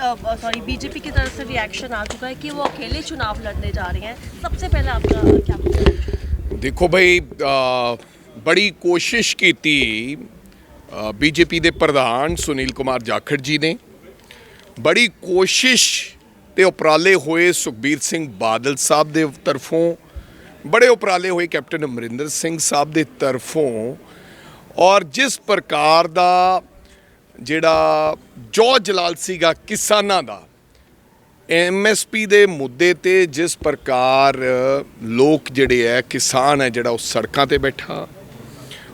Sorry BJP की तरफ से रिएक्शन आ चुका है कि वो अकेले चुनाव लड़ने जा रहे हैं सबसे पहले आपका क्या कहना है? ਦੇਖੋ ਭਾਈ ਅ, ਬੜੀ ਕੋਸ਼ਿਸ਼ ਕੀਤੀ ਬੀਜੇਪੀ ਦੇ ਪ੍ਰਧਾਨ ਸੁਨੀਲ ਕੁਮਾਰ ਜਾਖੜ ਜੀ ਨੇ ਬੜੀ ਕੋਸ਼ਿਸ਼ ਤੇ ਉਪਰਾਲੇ ਹੋਏ ਸੁਖਬੀਰ ਸਿੰਘ ਬਾਦਲ ਸਾਹਿਬ ਦੇ ਤਰਫੋਂ ਬੜੇ ਉਪਰਾਲੇ ਹੋਏ ਕੈਪਟਨ ਅਮਰਿੰਦਰ ਸਿੰਘ ਸਾਹਿਬ ਦੇ ਤਰਫੋਂ ਔਰ ਜਿਸ ਪ੍ਰਕਾਰ ਦਾ ਜਿਹੜਾ ਜੋ ਜਲਾਲ ਸੀਗਾ ਕਿਸਾਨਾਂ ਦਾ ਐਮਐਸਪੀ ਦੇ ਮੁੱਦੇ ਤੇ ਜਿਸ ਪ੍ਰਕਾਰ ਲੋਕ ਜਿਹੜੇ ਹੈ ਕਿਸਾਨ ਹੈ ਜਿਹੜਾ ਉਹ ਸੜਕਾਂ ਤੇ ਬੈਠਾ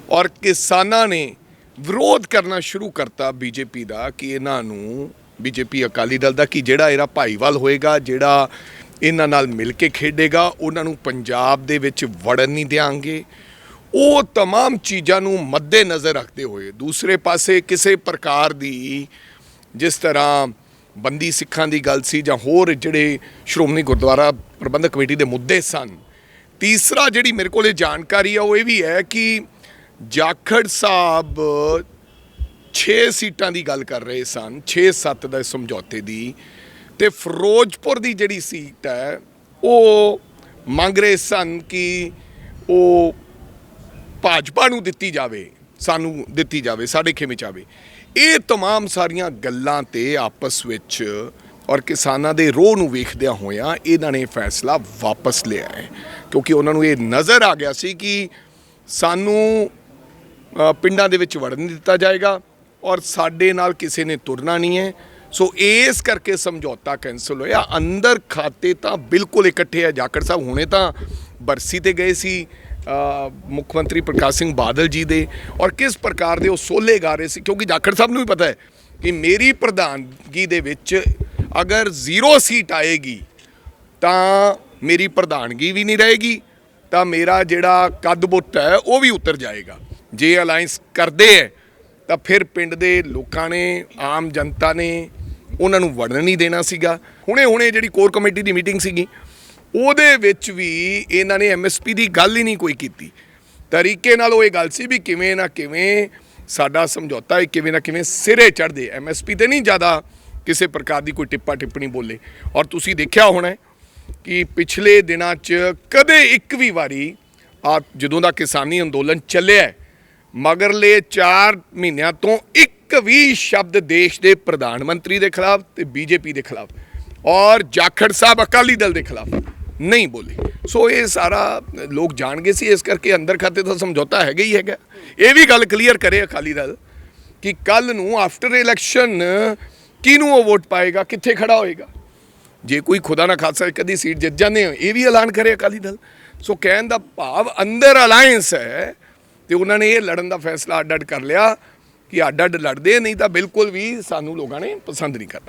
ਔਰ ਕਿਸਾਨਾਂ ਨੇ ਵਿਰੋਧ ਕਰਨਾ ਸ਼ੁਰੂ ਕਰਤਾ ਬੀਜੇਪੀ ਦਾ ਕਿ ਇਹਨਾਂ ਨੂੰ ਬੀਜੇਪੀ ਅਕਾਲੀ ਦਲ ਦਾ ਕਿ ਜਿਹੜਾ ਇਹਦਾ ਭਾਈਵਾਲ ਹੋਏਗਾ, ਜਿਹੜਾ ਇਹਨਾਂ ਨਾਲ ਮਿਲ ਕੇ ਖੇਡੇਗਾ, ਉਹਨਾਂ ਨੂੰ ਪੰਜਾਬ ਦੇ ਵਿੱਚ ਵੜਨ ਨਹੀਂ ਦੇਾਂਗੇ ਉਹ तमाम ਚੀਜ਼ਾਂ ਨੂੰ ਮੱਦੇ ਨਜ਼ਰ ਰੱਖਦੇ ਹੋਏ ਦੂਸਰੇ ਪਾਸੇ ਕਿਸੇ ਪ੍ਰਕਾਰ ਦੀ ਜਿਸ ਤਰ੍ਹਾਂ ਬੰਦੀ ਸਿੱਖਾਂ ਦੀ ਗੱਲ ਸੀ ਜਾਂ ਹੋਰ ਜਿਹੜੇ ਸ਼੍ਰੋਮਣੀ ਗੁਰਦੁਆਰਾ ਪ੍ਰਬੰਧਕ ਕਮੇਟੀ ਦੇ ਮੁੱਦੇ ਸਨ ਤੀਸਰਾ ਜਿਹੜੀ ਮੇਰੇ ਕੋਲੇ ਜਾਣਕਾਰੀ ਆ ਉਹ ਇਹ ਵੀ ਹੈ ਕਿ ਜਾਖੜ ਸਾਹਿਬ 6 ਸੀਟਾਂ ਦੀ ਗੱਲ ਕਰ ਰਹੇ ਸਨ 6-7 ਦਾ ਸਮਝੌਤੇ ਦੀ ਤੇ ਫਿਰੋਜ਼ਪੁਰ ਦੀ ਜਿਹੜੀ ਸੀਟ ਹੈ ਉਹ ਮੰਗ ਰਹੇ ਸਨ ਕਿ ਉਹ ਭਾਜਪਾ ਨੂੰ ਦਿੱਤੀ ਜਾਵੇ ਸਾਨੂੰ ਦਿੱਤੀ ਜਾਵੇ ਸਾਡੇ ਖੇਮੇ ਚ ਆਵੇ ਇਹ तमाम ਸਾਰੀਆਂ ਗੱਲਾਂ ਤੇ ਆਪਸ ਵਿੱਚ ਔਰ ਕਿਸਾਨਾਂ ਦੇ ਰੋਹ ਨੂੰ ਵੇਖਦਿਆਂ ਹੋਇਆਂ ਇਹਨਾਂ ਨੇ ਫੈਸਲਾ ਵਾਪਸ ਲਿਆ ਹੈ ਕਿਉਂਕਿ ਉਹਨਾਂ ਨੂੰ ਇਹ ਨਜ਼ਰ ਆ ਗਿਆ ਸੀ ਕਿ ਸਾਨੂੰ ਅ, ਪਿੰਡਾਂ ਦੇ ਵਿੱਚ ਵੜਨ ਨਹੀਂ ਦਿੱਤਾ ਜਾਏਗਾ ਔਰ ਸਾਡੇ ਨਾਲ ਕਿਸੇ ਨੇ ਤੁਰਨਾ ਨਹੀਂ ਹੈ ਸੋ ਇਸ ਕਰਕੇ ਸਮਝੌਤਾ ਕੈਨਸਲ ਹੋਇਆ ਅੰਦਰ ਖਾਤੇ ਤਾਂ ਬਿਲਕੁਲ ਇਕੱਠੇ ਆ ਜਾਕੜ ਸਾਹਿਬ ਹੁਣੇ ਤਾਂ ਬਰਸੀ ਤੇ ਗਏ ਸੀ ਅ, ਮੁੱਖ ਮੰਤਰੀ ਪ੍ਰਕਾਸ਼ ਸਿੰਘ ਬਾਦਲ ਜੀ ਦੇ ਔਰ ਕਿਸ ਪ੍ਰਕਾਰ ਦੇ ਉਹ ਸੋਲੇ ਗਾ ਰਹੇ ਸੀ? ਕਿਉਂਕਿ ਜਾਖੜ ਸਾਹਿਬ ਨੂੰ ਵੀ ਪਤਾ ਹੈ ਕਿ ਮੇਰੀ ਪ੍ਰਧਾਨਗੀ ਦੇ ਵਿੱਚ ਅਗਰ ਜ਼ੀਰੋ ਸੀਟ ਆਏਗੀ, ਤਾਂ ਮੇਰੀ ਪ੍ਰਧਾਨਗੀ ਵੀ ਨਹੀਂ ਰਹੇਗੀ, ਤਾਂ ਮੇਰਾ ਜਿਹੜਾ ਕੱਦ ਬੁੱਤ ਹੈ, ਉਹ ਵੀ ਉਤਰ ਜਾਏਗਾ। ਜੇ ਅਲਾਈਅੰਸ ਕਰਦੇ ਹੈ ਤਾਂ ਫਿਰ ਪਿੰਡ ਦੇ ਲੋਕਾਂ ਨੇ, ਆਮ ਜਨਤਾ ਨੇ ਉਹਨਾਂ ਨੂੰ ਵੜਨ ਨਹੀਂ ਦੇਣਾ ਸੀਗਾ। ਹੁਣੇ ਹੁਣੇ ਜਿਹੜੀ ਕੋਰ ਕਮੇਟੀ ਦੀ ਮੀਟਿੰਗ ਸੀਗੀ ਉਹਦੇ ਵਿੱਚ ਵੀ ਇਹਨਾਂ ਨੇ ਐਮਐਸਪੀ ਦੀ ਗੱਲ ਹੀ ਨਹੀਂ ਕੋਈ ਕੀਤੀ। ਤਰੀਕੇ ਨਾਲ ਉਹ ਇਹ ਗੱਲ ਸੀ ਵੀ ਕਿਵੇਂ ਨਾ ਕਿਵੇਂ ਸਾਡਾ ਸਮਝੌਤਾ ਹੈ ਕਿਵੇਂ ਨਾ ਕਿਵੇਂ ਸਿਰੇ ਚੜਦੇ ਐਮਐਸਪੀ ਤੇ ਨਹੀਂ ਜ਼ਿਆਦਾ ਕਿਸੇ ਪ੍ਰਕਾਰ ਦੀ ਕੋਈ ਟਿੱਪਾ ਟਿੱਪਣੀ ਬੋਲੇ। ਔਰ ਤੁਸੀਂ ਦੇਖਿਆ ਹੋਣਾ ਕਿ ਪਿਛਲੇ ਦਿਨਾਂ 'ਚ ਕਦੇ ਇੱਕ ਵੀ ਵਾਰੀ ਆ ਜਦੋਂ ਦਾ ਕਿਸਾਨੀ ਅੰਦੋਲਨ ਚੱਲਿਆ ਮਗਰਲੇ 4 ਮਹੀਨਿਆਂ ਤੋਂ ਇੱਕ ਵੀ ਸ਼ਬਦ ਦੇਸ਼ ਦੇ ਪ੍ਰਧਾਨ ਮੰਤਰੀ ਦੇ ਖਿਲਾਫ ਤੇ ਬੀਜੇਪੀ ਦੇ ਖਿਲਾਫ ਔਰ ਜਾਖੜ ਸਾਹਿਬ ਅਕਾਲੀ ਦਲ ਦੇ ਖਿਲਾਫ। ਨਹੀਂ ਬੋਲੀ। ਸੋ ਇਹ ਸਾਰਾ ਲੋਕ ਜਾਣਗੇ ਸੀ, ਇਸ ਕਰਕੇ ਅੰਦਰ ਖਾਤੇ ਤਾਂ ਸਮਝੌਤਾ ਹੈਗਾ ਹੀ ਹੈਗਾ। ਇਹ ਵੀ ਗੱਲ ਕਲੀਅਰ ਕਰੇ ਅਕਾਲੀ ਦਲ ਕਿ ਕੱਲ ਨੂੰ ਆਫਟਰ ਇਲੈਕਸ਼ਨ ਕਿਹਨੂੰ ਉਹ ਵੋਟ ਪਾਏਗਾ, ਕਿੱਥੇ ਖੜਾ ਹੋਏਗਾ? ਜੇ ਕੋਈ ਖੁਦਾ ਨਾ ਖਾਸਾ ਕਦੀ ਸੀਟ ਜਿੱਤ ਜਾਂਦੇ ਹੋ ਇਹ ਵੀ ਐਲਾਨ ਕਰੇ ਅਕਾਲੀ ਦਲ। ਸੋ ਕਹਿਣ ਦਾ ਭਾਵ ਅੰਦਰ ਅਲਾਈਅੰਸ ਹੈ ਤੇ ਉਹਨਾਂ ਨੇ ਇਹ ਲੜਨ ਦਾ ਫੈਸਲਾ ਅੱਡ ਅੱਡ ਕਰ ਲਿਆ ਕਿ ਅੱਡ ਅੱਡ ਲੜਦੇ ਨਹੀਂ ਤਾਂ ਬਿਲਕੁਲ ਵੀ ਸਾਨੂੰ ਲੋਕਾਂ ਨੇ ਪਸੰਦ ਨਹੀਂ ਕਰਨਾ